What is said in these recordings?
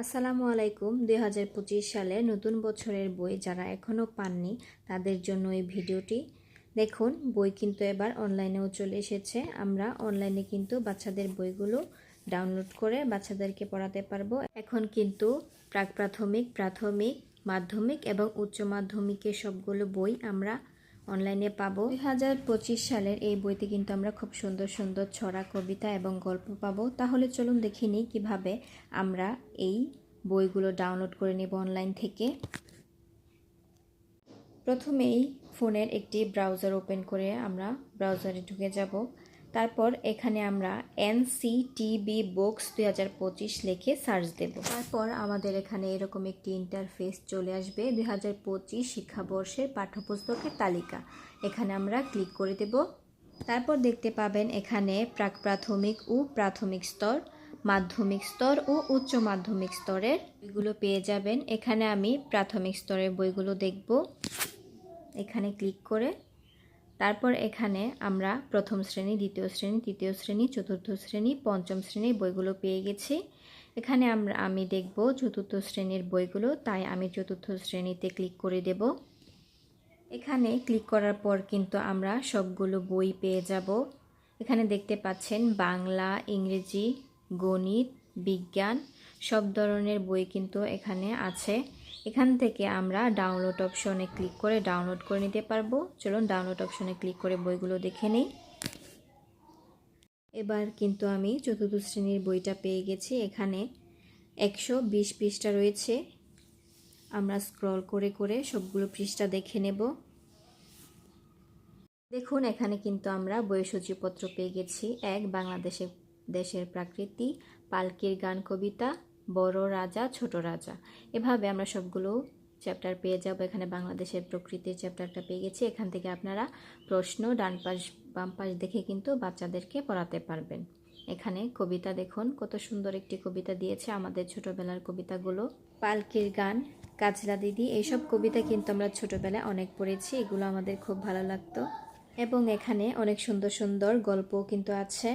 আসসালামু আলাইকুম। দুই হাজার পঁচিশ সালে নতুন বছরের বই যারা এখনও পাননি, তাদের জন্য এই ভিডিওটি। দেখুন, বই কিন্তু এবার অনলাইনেও চলে এসেছে। আমরা অনলাইনে কিন্তু বাচ্চাদের বইগুলো ডাউনলোড করে বাচ্চাদেরকে পড়াতে পারব। এখন কিন্তু প্রাক প্রাথমিক প্রাথমিক, মাধ্যমিক এবং উচ্চ মাধ্যমিকের সবগুলো বই আমরা অনলাইনে পাবো। দুই হাজার পঁচিশ সালের এই বইতে কিন্তু আমরা খুব সুন্দর সুন্দর ছড়া কবিতা এবং গল্প পাবো। তাহলে চলুন দেখে নিই কীভাবে আমরা এই বইগুলো ডাউনলোড করে নেব অনলাইন থেকে। প্রথমেই ফোনের একটি ব্রাউজার ওপেন করে আমরা ব্রাউজারে ঢুকে যাব। তারপর এখানে আমরা এনসিটিবি বুকস দুই হাজার পঁচিশ লিখে সার্চ দেব। তারপর আমাদের এখানে এরকম একটি ইন্টারফেস চলে আসবে দুই হাজার পঁচিশ শিক্ষাবর্ষের পাঠ্যপুস্তকের তালিকা। এখানে আমরা ক্লিক করে দেব। তারপর দেখতে পাবেন এখানে প্রাক প্রাথমিক ও প্রাথমিক স্তর, মাধ্যমিক স্তর ও উচ্চ মাধ্যমিক স্তরের বইগুলো পেয়ে যাবেন। এখানে আমি প্রাথমিক স্তরের বইগুলো দেখব। এখানে ক্লিক করে তারপর এখানে আমরা প্রথম শ্রেণি, দ্বিতীয় শ্রেণি, তৃতীয় শ্রেণি, চতুর্থ শ্রেণি, পঞ্চম শ্রেণির বইগুলো পেয়ে গেছি। এখানে আমরা, আমি দেখব চতুর্থ শ্রেণির বইগুলো, তাই আমি চতুর্থ শ্রেণীতে ক্লিক করে দেব। এখানে ক্লিক করার পর কিন্তু আমরা সবগুলো বই পেয়ে যাব। এখানে দেখতে পাচ্ছেন বাংলা, ইংরেজি, গণিত, বিজ্ঞান সব ধরনের বই কিন্তু এখানে আছে। এখান থেকে আমরা ডাউনলোড অপশনে ক্লিক করে ডাউনলোড করে নিতে পারব। চলুন ডাউনলোড অপশনে ক্লিক করে বইগুলো দেখে নিই। এবার কিন্তু আমি চতুর্থ শ্রেণির বইটা পেয়ে গেছি। এখানে একশো বিশ পৃষ্ঠা রয়েছে। আমরা স্ক্রল করে করে সবগুলো পৃষ্ঠা দেখে নেব। দেখুন, এখানে কিন্তু আমরা বই সূচিপত্র পেয়ে গেছি। এক, বাংলাদেশের দেশের প্রাকৃতি, পালকির গান কবিতা বড় রাজা, ছোট রাজা। এভাবে আমরা সবগুলো চ্যাপ্টার পেয়ে যাব। এখানে বাংলাদেশের প্রকৃতির চ্যাপ্টারটা পেয়ে গেছি। এখান থেকে আপনারা প্রশ্ন ডান পাশ, বাম পাশ দেখে কিন্তু বাচ্চাদেরকে পড়াতে পারবেন। এখানে কবিতা দেখুন। কত সুন্দর একটি কবিতা দিয়েছে আমাদের ছোটবেলার কবিতাগুলো। পালকির গান, কাজলা দিদি, এইসব কবিতা কিন্তু আমরা ছোটবেলায় অনেক পড়েছি। এগুলো আমাদের খুব ভালো লাগতো। এবং এখানে অনেক সুন্দর সুন্দর গল্পও কিন্তু আছে।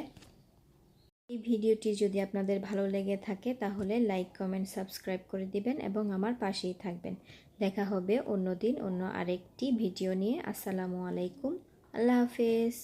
এই ভিডিওটি যদি আপনাদের ভালো লেগে থাকে, তাহলে লাইক, কমেন্ট, সাবস্ক্রাইব করে দিবেন এবং আমার পাশেই থাকবেন। দেখা হবে অন্য দিন অন্য আরেকটি ভিডিও নিয়ে। আসসালামু আলাইকুম। আল্লাহ হাফেজ।